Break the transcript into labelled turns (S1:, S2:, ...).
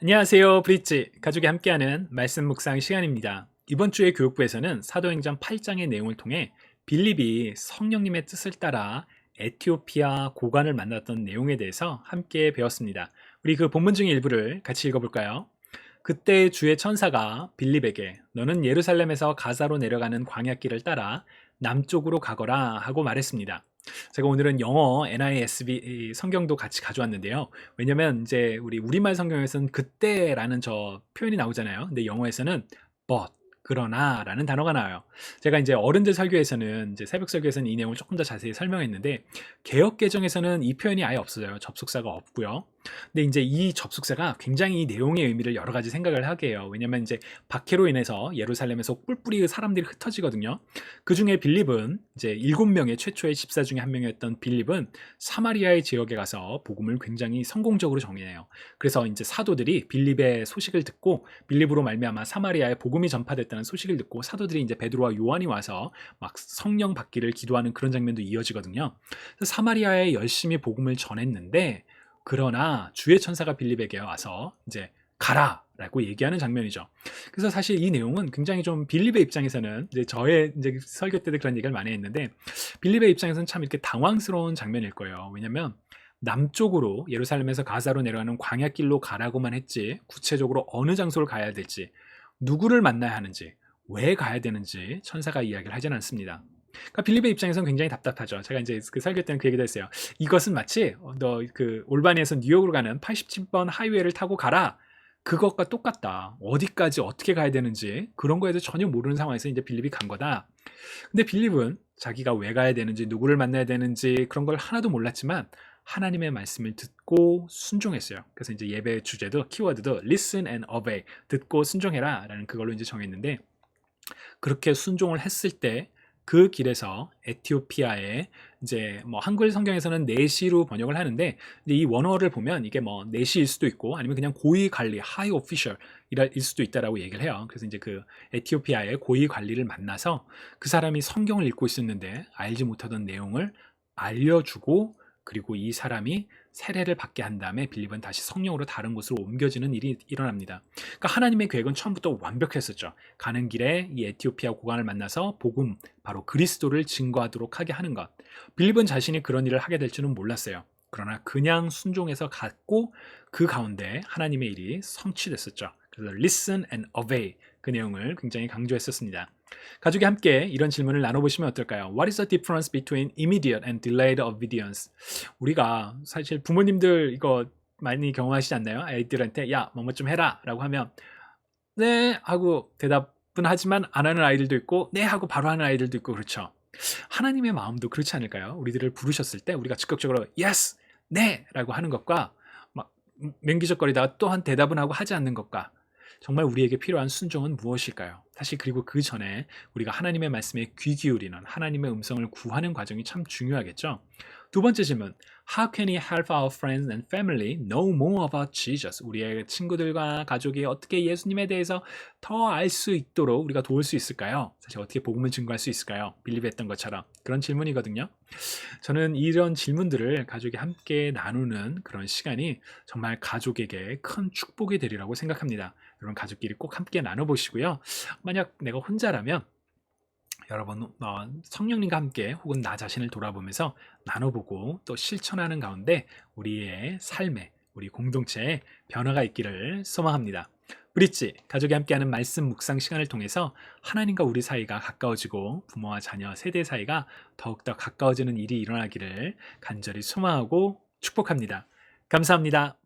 S1: 안녕하세요. 브릿지 가족이 함께하는 말씀 묵상 시간입니다. 이번 주에 교육부에서는 사도행전 8장의 내용을 통해 빌립이 성령님의 뜻을 따라 에티오피아 고관을 만났던 내용에 대해서 함께 배웠습니다. 우리 그 본문 중 일부를 같이 읽어볼까요? 그때 주의 천사가 빌립에게 너는 예루살렘에서 가사로 내려가는 광야길을 따라 남쪽으로 가거라 하고 말했습니다. 제가 오늘은 영어 NISB 성경도 같이 가져왔는데요. 왜냐면 이제 우리 우리말 성경에서는 그때라는 저 표현이 나오잖아요. 근데 영어에서는 but 그러나라는 단어가 나와요. 제가 이제 어른들 설교에서는 이제 새벽 설교에서는 이 내용을 조금 더 자세히 설명했는데 개혁 개정에서는 이 표현이 아예 없어요. 접속사가 없고요. 근데 이제 이 접속사가 굉장히 이 내용의 의미를 여러 가지 생각을 하게 해요. 왜냐면 이제 박해로 인해서 예루살렘에서 뿔뿔이 사람들이 흩어지거든요. 그 중에 빌립은 이제 일곱 명의 최초의 집사 중에 한 명이었던 빌립은 사마리아의 지역에 가서 복음을 굉장히 성공적으로 정해요. 그래서 이제 사도들이 빌립의 소식을 듣고 빌립으로 말미암아 사마리아에 복음이 전파됐다는 소식을 듣고 사도들이 이제 베드로와 요한이 와서 막 성령 받기를 기도하는 그런 장면도 이어지거든요. 사마리아에 열심히 복음을 전했는데 그러나 주의 천사가 빌립에게 와서 이제 가라 라고 얘기하는 장면이죠. 그래서 사실 이 내용은 굉장히 좀 빌립의 입장에서는 이제 저의 이제 설교 때도 그런 얘기를 많이 했는데 빌립의 입장에서는 참 이렇게 당황스러운 장면일 거예요. 왜냐면 남쪽으로 예루살렘에서 가사로 내려가는 광야길로 가라고만 했지 구체적으로 어느 장소를 가야 될지 누구를 만나야 하는지 왜 가야 되는지 천사가 이야기를 하진 않습니다. 그러니까 빌립의 입장에서는 굉장히 답답하죠. 제가 이제 그 설교 때는 그 얘기도 했어요. 이것은 마치 어, 너그 올바니에서 뉴욕으로 가는 87번 하이웨이를 타고 가라. 그것과 똑같다. 어디까지 어떻게 가야 되는지 그런 거에도 전혀 모르는 상황에서 이제 빌립이 간 거다. 근데 빌립은 자기가 왜 가야 되는지 누구를 만나야 되는지 그런 걸 하나도 몰랐지만 하나님의 말씀을 듣고 순종했어요. 그래서 이제 예배 주제도 키워드도 listen and obey 듣고 순종해라라는 그걸로 이제 정했는데 그렇게 순종을 했을 때 그 길에서 에티오피아에 이제 뭐 한글 성경에서는 내시로 번역을 하는데 이 원어를 보면 이게 뭐 내시일 수도 있고 아니면 그냥 고위 관리 하이 오피셜일 수도 있다라고 얘기를 해요. 그래서 이제 그 에티오피아의 고위 관리를 만나서 그 사람이 성경을 읽고 있었는데 알지 못하던 내용을 알려주고 그리고 이 사람이 세례를 받게 한 다음에 빌립은 다시 성령으로 다른 곳으로 옮겨지는 일이 일어납니다. 그러니까 하나님의 계획은 처음부터 완벽했었죠. 가는 길에 이 에티오피아 고관을 만나서 복음 바로 그리스도를 증거하도록 하게 하는 것. 빌립은 자신이 그런 일을 하게 될 줄은 몰랐어요. 그러나 그냥 순종해서 갔고 그 가운데 하나님의 일이 성취됐었죠. 그래서 listen and obey 그 내용을 굉장히 강조했었습니다. 가족이 함께 이런 질문을 나눠보시면 어떨까요? What is the difference between immediate and delayed obedience? 우리가 사실 부모님들 이거 많이 경험하시지 않나요? 아이들한테 야, 뭐뭐 좀 해라 라고 하면 네 하고 대답은 하지만 안 하는 아이들도 있고 네 하고 바로 하는 아이들도 있고 그렇죠. 하나님의 마음도 그렇지 않을까요? 우리들을 부르셨을 때 우리가 즉각적으로 yes, 네 라고 하는 것과 막 맹기적거리다가 또한 대답은 하고 하지 않는 것과 정말 우리에게 필요한 순종은 무엇일까요? 사실 그리고 그 전에 우리가 하나님의 말씀에 귀 기울이는 하나님의 음성을 구하는 과정이 참 중요하겠죠. 두 번째 질문. How can we help our friends and family know more about Jesus? 우리의 친구들과 가족이 어떻게 예수님에 대해서 더 알 수 있도록 우리가 도울 수 있을까요? 사실 어떻게 복음을 증거할 수 있을까요? 빌립했던 것처럼 그런 질문이거든요. 저는 이런 질문들을 가족이 함께 나누는 그런 시간이 정말 가족에게 큰 축복이 되리라고 생각합니다. 여러분 가족끼리 꼭 함께 나눠보시고요. 만약 내가 혼자라면 여러분 어, 성령님과 함께 혹은 나 자신을 돌아보면서 나눠보고 또 실천하는 가운데 우리의 삶에 우리 공동체에 변화가 있기를 소망합니다. 브릿지 가족이 함께하는 말씀 묵상 시간을 통해서 하나님과 우리 사이가 가까워지고 부모와 자녀 세대 사이가 더욱더 가까워지는 일이 일어나기를 간절히 소망하고 축복합니다. 감사합니다.